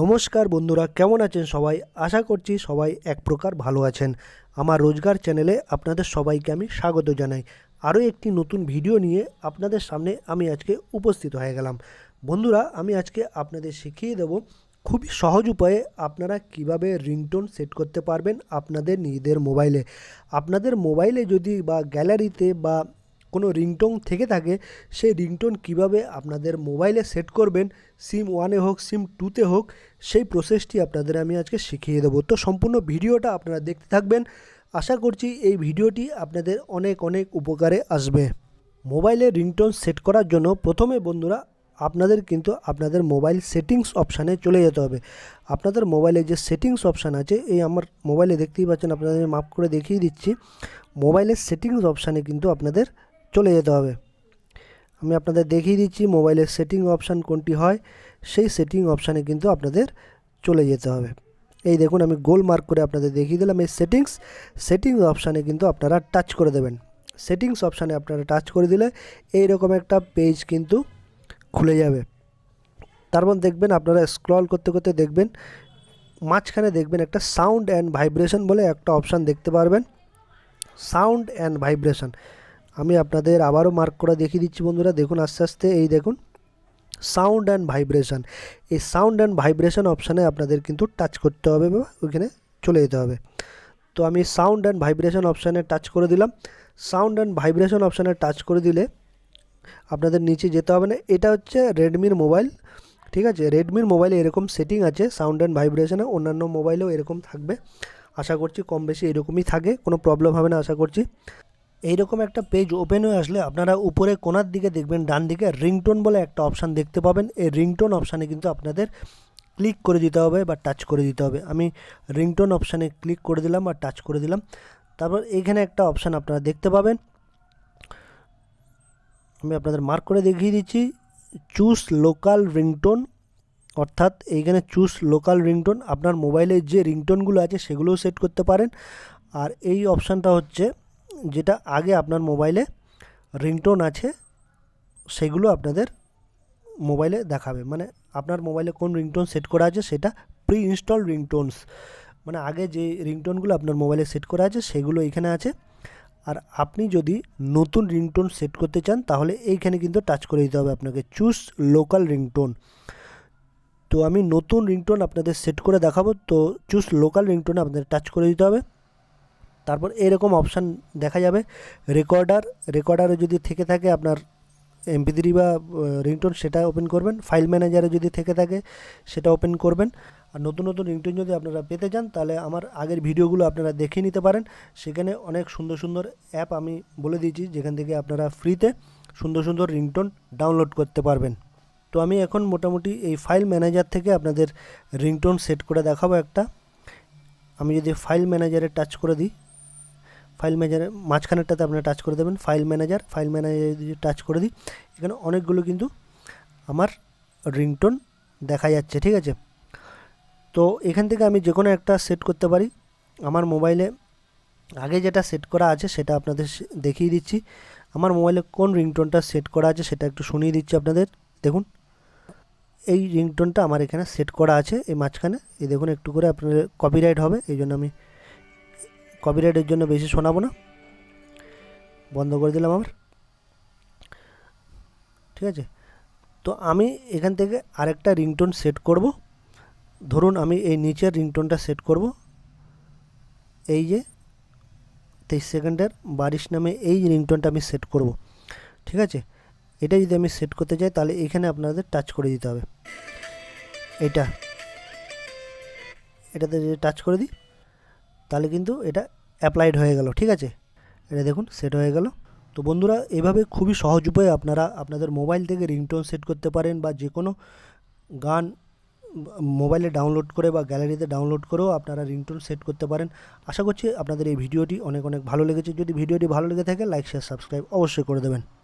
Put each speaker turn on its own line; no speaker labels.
নমস্কার বন্ধুরা, কেমন আছেন সবাই? আশা করছি সবাই এক প্রকার ভালো আছেন। আমার রোজগার চ্যানেলে আপনাদের সবাইকে আমি স্বাগত জানাই। আরও একটি নতুন ভিডিও নিয়ে আপনাদের সামনে আমি আজকে উপস্থিত হয়ে গেলাম। বন্ধুরা, আমি আজকে আপনাদের শিখিয়ে দেব খুবই সহজ উপায়ে আপনারা কীভাবে রিংটোন সেট করতে পারবেন আপনাদের নিজেদের মোবাইলে। আপনাদের মোবাইলে যদি বা গ্যালারিতে বা কোনো রিংটোন থেকে থাকে, সেই রিংটোন কীভাবে আপনাদের মোবাইলে সেট করবেন, সিম ওয়ানে হোক, সিম টুতে হোক, সেই প্রসেসটি আপনাদের আমি আজকে শিখিয়ে দেবো। তো সম্পূর্ণ ভিডিওটা আপনারা দেখতে থাকবেন। আশা করছি এই ভিডিওটি আপনাদের অনেক অনেক উপকারে আসবে। মোবাইলে রিংটোন সেট করার জন্য প্রথমে বন্ধুরা আপনাদের কিন্তু আপনাদের মোবাইল সেটিংস অপশানে চলে যেতে হবে। আপনাদের মোবাইলে যে সেটিংস অপশান আছে, এই আমার মোবাইলে দেখতেই পাচ্ছেন, আপনাদের মাপ করে দেখিয়ে দিচ্ছি। মোবাইলের সেটিংস অপশানে কিন্তু আপনাদের চলে যেতে হবে। আমি আপনাদের দেখিয়ে দিচ্ছি মোবাইলের সেটিং অপশান কোনটি হয়। সেই সেটিং অপশানে কিন্তু আপনাদের চলে যেতে হবে। এই দেখুন, আমি গোল মার্ক করে আপনাদের দেখিয়ে দিলাম এই সেটিংস। সেটিংস অপশানে কিন্তু আপনারা টাচ করে দেবেন। সেটিংস অপশানে আপনারা টাচ করে দিলে এই রকম একটা পেজ কিন্তু খুলে যাবে। তারপর দেখবেন, আপনারা স্ক্রল করতে করতে দেখবেন, মাঝখানে দেখবেন একটা সাউন্ড অ্যান্ড ভাইব্রেশন বলে একটা অপশান দেখতে পারবেন। Sound and vibration. আমি আপনাদের আবারও মার্ক করে দেখিয়ে দিচ্ছি বন্ধুরা। দেখুন, আস্তে আস্তে এই দেখুন সাউন্ড অ্যান্ড ভাইব্রেশন এই সাউন্ড অ্যান্ড ভাইব্রেশন অপশানে আপনাদের কিন্তু টাচ করতে হবে বা ওইখানে চলে যেতে হবে। তো আমি সাউন্ড অ্যান্ড ভাইব্রেশন অপশানে টাচ করে দিলাম। সাউন্ড অ্যান্ড ভাইব্রেশন অপশানে টাচ করে দিলে আপনাদের নিচে যেতে হবে না। এটা হচ্ছে রেডমির মোবাইল ঠিক আছে? রেডমির মোবাইলে এরকম সেটিং আছে সাউন্ড অ্যান্ড ভাইব্রেশনে অন্যান্য মোবাইলেও এরকম থাকবে। আশা করছি কম বেশি এরকমই থাকে, কোনো প্রবলেম হবে না, আশা করছি। এইরকম একটা পেজ ওপেন হয়ে আসলে আপনারা উপরে কোনার দিকে দেখবেন, ডান দিকে রিংটোন বলে একটা অপশান দেখতে পাবেন। এই রিংটোন অপশানে কিন্তু আপনাদের ক্লিক করে দিতে হবে বা টাচ করে দিতে হবে। আমি রিংটোন অপশানে ক্লিক করে দিলাম বা টাচ করে দিলাম। তারপর এইখানে একটা অপশান আপনারা দেখতে পাবেন। আমি আপনাদের মার্ক করে দেখিয়ে দিচ্ছি। চুজ লোকাল রিংটোন অর্থাৎ এইখানে চুজ লোকাল রিংটোন আপনার মোবাইলে যে রিংটোনগুলো আছে সেগুলোও সেট করতে পারেন। আর এই অপশানটা হচ্ছে যেটা আগে আপনার মোবাইলে রিংটোন আছে, সেগুলো আপনাদের মোবাইলে দেখাবে। মানে আপনার মোবাইলে কোন রিংটোন সেট করা আছে, সেটা প্রি ইনস্টল রিংটোনস। মানে আগে যে রিংটোনগুলো আপনার মোবাইলে সেট করা আছে, সেগুলো এখানে আছে। আর আপনি যদি নতুন রিংটোন সেট করতে চান, তাহলে এইখানে কিন্তু টাচ করে দিতে হবে আপনাকে। Choose local ringtone. তো আমি নতুন রিংটোন আপনাদের সেট করে দেখাবো, তো চুজ লোকাল রিংটোনে আপনাদের টাচ করে দিতে হবে। তারপর এরকম অপশান দেখা যাবে। রেকর্ডার রেকর্ডারে যদি থেকে থাকে আপনার এমপি থ্রি বা রিংটোন সেটা ওপেন করবেন। ফাইল ম্যানেজারে যদি থেকে থাকে, সেটা ওপেন করবেন। আর নতুন নতুন রিংটোন যদি আপনারা পেতে চান, তাহলে আমার আগের ভিডিওগুলো আপনারা দেখে নিতে পারেন। সেখানে অনেক সুন্দর সুন্দর অ্যাপ আমি বলে দিয়েছি, যেখান থেকে আপনারা ফ্রিতে সুন্দর সুন্দর রিংটোন ডাউনলোড করতে পারবেন। তো আমি এখন মোটামুটি এই ফাইল ম্যানেজার থেকে আপনাদের রিংটোন সেট করে দেখাবো একটা। আমি যদি ফাইল ম্যানেজারে টাচ করে দিই ফাইল ম্যানেজারে মাঝখানেরটাতে আপনারা টাচ করে দেবেন ফাইল ম্যানেজার ফাইল ম্যানেজার যদি টাচ করে দিই, এখানে অনেকগুলো কিন্তু আমার রিংটোন দেখা যাচ্ছে, ঠিক আছে? তো এখান থেকে আমি যে কোনো একটা সেট করতে পারি। আমার মোবাইলে আগে যেটা সেট করা আছে সেটা আপনাদের দেখিয়ে দিচ্ছি। আমার মোবাইলে কোন রিংটোনটা সেট করা আছে সেটা একটু শুনিয়ে দিচ্ছি আপনাদের। দেখুন, এই রিংটোনটা আমার এখানে সেট করা আছে, এই মাঝখানে। এই দেখুন, একটু করে আপনাদের কপিরাইট হবে, এই জন্য আমি কপিরাইটের জন্য বেশি শোনাবো না। বন্ধ করে দিলাম আমার ঠিক আছে? তো আমি এখান থেকে আরেকটা রিংটোন সেট করব। ধরুন আমি এই নিচের রিংটোনটা সেট করব। এই যে তেইশ সেকেন্ডের বারিশ নামে এই রিংটোনটা আমি সেট করব। ঠিক আছে? এটা যদি আমি সেট করতে চাই তাহলে এখানে আপনাদের টাচ করে দিতে হবে। এটা। এটাতে যদি টাচ করে দিই। তাহলে কিন্তু এটা অ্যাপ্লাইড হয়ে গেল, ঠিক আছে? এটা দেখুন সেট হয়ে গেল। তো বন্ধুরা, এভাবে খুবই সহজ উপায়ে আপনারা আপনাদের মোবাইল থেকে রিংটোন সেট করতে পারেন বা যে কোনো গান মোবাইলে ডাউনলোড করে বা গ্যালারিতে ডাউনলোড করেও আপনারা রিংটোন সেট করতে পারেন। আশা করছি আপনাদের এই ভিডিওটি অনেক অনেক ভালো লেগেছে। যদি ভিডিওটি ভালো লেগে থাকে লাইক শেয়ার সাবস্ক্রাইব অবশ্যই করে দেবেন।